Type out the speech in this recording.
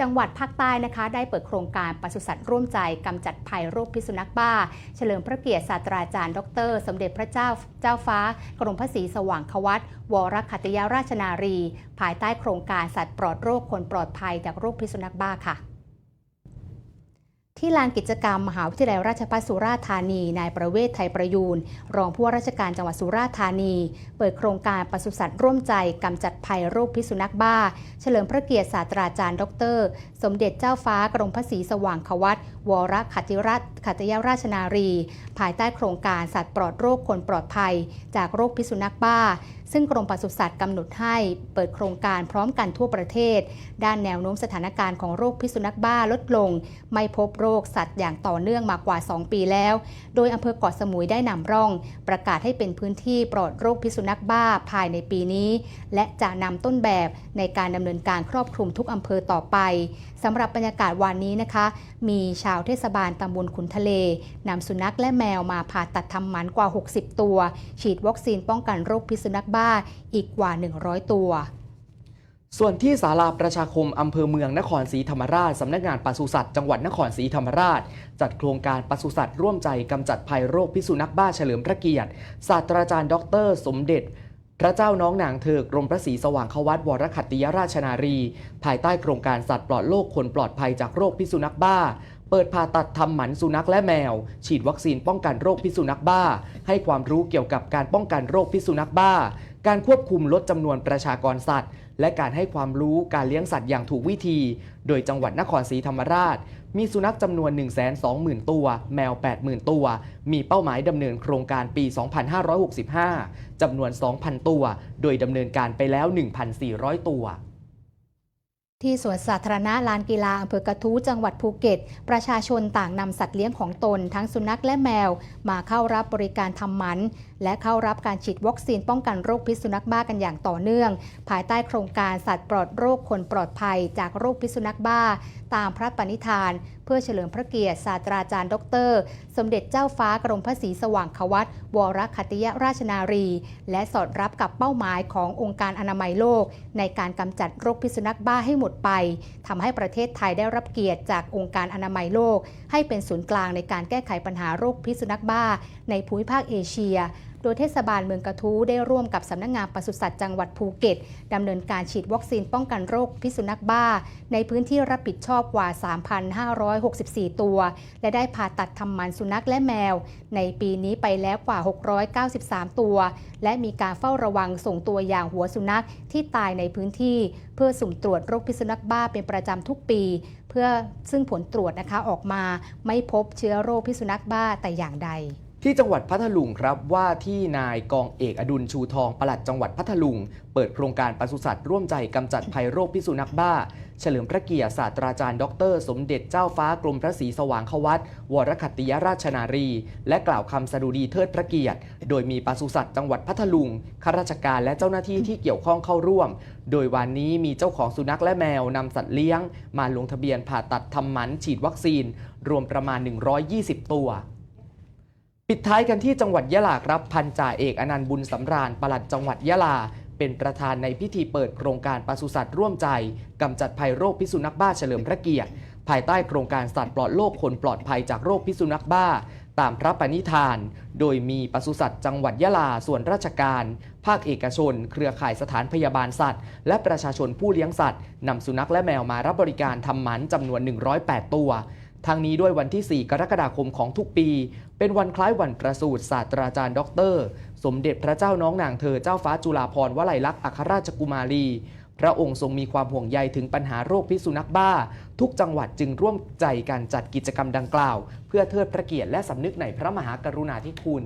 จังหวัดภาคใต้นะคะ ได้เปิดโครงการปศุสัตว์ร่วมใจกำจัดภัยโรคพิษสุนัขบ้า เฉลิมพระเกียรติศาสตราจารย์ ดร สมเด็จพระเจ้าเจ้าฟ้า กรมพระศรีสว่างควัตวรคัตยาราชนารี ภายใต้โครงการสัตว์ปลอดโรคคนปลอดภัยจากโรคพิษสุนัขบ้าค่ะ ที่ลานกิจกรรม มหาวิทยาลัยราชภัฏสุราษฎร์ธานี นายประเวศไทยประยูน รองผู้ว่าราชการจังหวัดสุราษฎร์ธานี เปิดโครงการปศุสัตว์ร่วมใจกำจัดภัยโรคพิษสุนัขบ้า เฉลิมพระเกียรติศาสตราจารย์ ดร สมเด็จเจ้าฟ้ากรมพระศรีสว่างควัตวรคัติรัตขัตยราชนารี ภายใต้โครงการสัตว์ปลอดโรคคนปลอดภัย จากโรคพิษสุนัขบ้า ซึ่งกรมปศุสัตว์กำหนดให้เปิดโครงการพร้อมกันทั่วประเทศ ด้านแนวโน้มสถานการณ์ของโรคพิษสุนัขบ้าลดลง ไม่พบโรคสัตว์อย่างต่อเนื่องมากว่า 2 ปีแล้ว โดยอำเภอเกาะสมุยได้นำร่อง ประกาศให้เป็นพื้นที่ปลอดโรคพิษสุนัขบ้าภายในปีนี้ และจะนำต้นแบบในการดำเนินการครอบคลุมทุกอำเภอต่อไปสำหรับบรรยากาศวันนี้นะคะ มีชาวเทศบาลตำบลขุนทะเลนำสุนัขและแมวมาผ่าตัดทำหมันกว่า 60 ตัว ฉีดวัคซีนป้องกันโรคพิษสุนัขบ้าอีกกว่า 100 ตัว ส่วนที่ศาลาประชาคมอำเภอเมืองนครศรีธรรมราชสำนักงานปศุสัตว์จังหวัดนครศรีธรรมราช จัดโครงการปศุสัตว์ร่วมใจกำจัดภัยโรคพิษสุนัขบ้าเฉลิมพระเกียรติศาสตราจารย์ ดร สมเด็จ พระเจ้าน้องนางเธอกรมพระศรีสว่างควัตวรคัตติยราชนารี ภายใต้โครงการสัตว์ปลอดโรคคนปลอดภัยจากโรคพิษสุนัขบ้า เปิดผ่าตัดทำหมันสุนัขและแมว ฉีดวัคซีนป้องกันโรคพิษสุนัขบ้า ให้ความรู้เกี่ยวกับการป้องกันโรคพิษสุนัขบ้า การควบคุมลดจำนวนประชากรสัตว์ และการให้ความรู้การเลี้ยงสัตว์อย่างถูกวิธี โดยจังหวัดนครศรีธรรมราช มีสุนัขจำนวน 120,000 ตัว แมว 80,000 ตัว มีเป้าหมายดำเนินโครงการปี 2565จำนวน 2,000 ตัว โดยดำเนินการไปแล้ว 1,400 ตัว ที่สวนสาธารณะลานกีฬาอำเภอกระทู้จังหวัดภูเก็ต ประชาชนต่างนำสัตว์เลี้ยงของตน ทั้งสุนัขและแมว มาเข้ารับบริการทำหมัน และเข้ารับการฉีดวัคซีนป้องกันโรคพิษสุนัขบ้ากันอย่างต่อเนื่อง ภายใต้โครงการสัตว์ปลอดโรคคนปลอดภัย จากโรคพิษสุนัขบ้า ตามพระปณิธาน เพื่อเฉลิมพระเกียรติศาสตราจารย์ ดร สมเด็จเจ้าฟ้ากรมพระศรีสว่างควัตวรคัตติยราชนารี และสอดรับกับเป้าหมายขององค์การอนามัยโลก ในการกำจัดโรคพิษสุนัขบ้าให้หมดไปทำให้ประเทศไทยได้รับเกียรติจากองค์การอนามัยโลก ให้เป็นศูนย์กลางในการแก้ไขปัญหาโรคพิษสุนัขบ้า ในภูมิภาคเอเชีย โดยเทศบาลเมืองกระทู้ได้ร่วมกับสำนักงานปศุสัตว์จังหวัดภูเก็ตดำเนินการฉีดวัคซีนป้องกันโรคพิษสุนัขบ้า ในพื้นที่รับผิดชอบกว่า 3,564 ตัว และได้ผ่าตัดทำมันสุนัขและแมว ในปีนี้ไปแล้วกว่า 693 ตัว และมีการเฝ้าระวังส่งตัวอย่างหัวสุนัขที่ตายในพื้นที่ เพื่อสุ่มตรวจโรคพิษสุนัขบ้าเป็นประจำทุกปี เพื่อซึ่งผลตรวจนะคะออกมา ไม่พบเชื้อโรคพิษสุนัขบ้าแต่อย่างใด ที่จังหวัดพัทลุงครับว่าที่นายกองเอกอดุลชูทองปลัดจังหวัดพัทลุง เปิดโครงการปศุสัตว์ร่วมใจกำจัดภัยโรคพิษสุนัขบ้า เฉลิมพระเกียรติศาสตราจารย์ ดร สมเด็จเจ้าฟ้ากรมพระศรีสว่างควัตวรคัตติยราชนารี และกล่าวคำสดุดีเทิดพระเกียรติ โดยมีปศุสัตว์จังหวัดพัทลุงข้าราชการและเจ้าหน้าที่ที่เกี่ยวข้องเข้าร่วม โดยวันนี้มีเจ้าของสุนัขและแมวนำสัตว์เลี้ยง มาลงทะเบียนผ่าตัดทำหมันฉีดวัคซีน รวมประมาณ 120 ตัว ปิดท้ายกันที่จังหวัดยะลาครับพันจ่าเอกอนันต์บุญสำราญปลัดจังหวัดยะลา เป็นประธานในพิธีเปิดโครงการปศุสัตว์ร่วมใจกำจัดภัยโรคพิษสุนัขบ้าเฉลิมพระเกียรติ ภายใต้โครงการสัตว์ปลอดโรคคนปลอดภัยจากโรคพิษสุนัขบ้า ตามพระปณิธาน โดยมีปศุสัตว์จังหวัดยะลาส่วนราชการ ภาคเอกชน เครือข่ายสถานพยาบาลสัตว์ และประชาชนผู้เลี้ยงสัตว์นำสุนัขและแมวมารับบริการทำหมันจำนวน 108 ตัว ทางนี้ด้วยวันที่ 4 กรกฎาคมของทุกปี เป็นวันคล้ายวันประสูติศาสตราจารย์ด็อกเตอร์ สมเด็จพระเจ้าน้องนางเธอเจ้าฟ้าจุฬาภรณ์วลัยลักษณ์อัครราชกุมารี พระองค์ทรงมีความห่วงใยถึงปัญหาโรคพิษสุนัขบ้า ทุกจังหวัดจึงร่วมใจกันจัดกิจกรรมดังกล่าว เพื่อเทิดพระเกียรติและสำนึกในพระมหากรุณาธิคุณ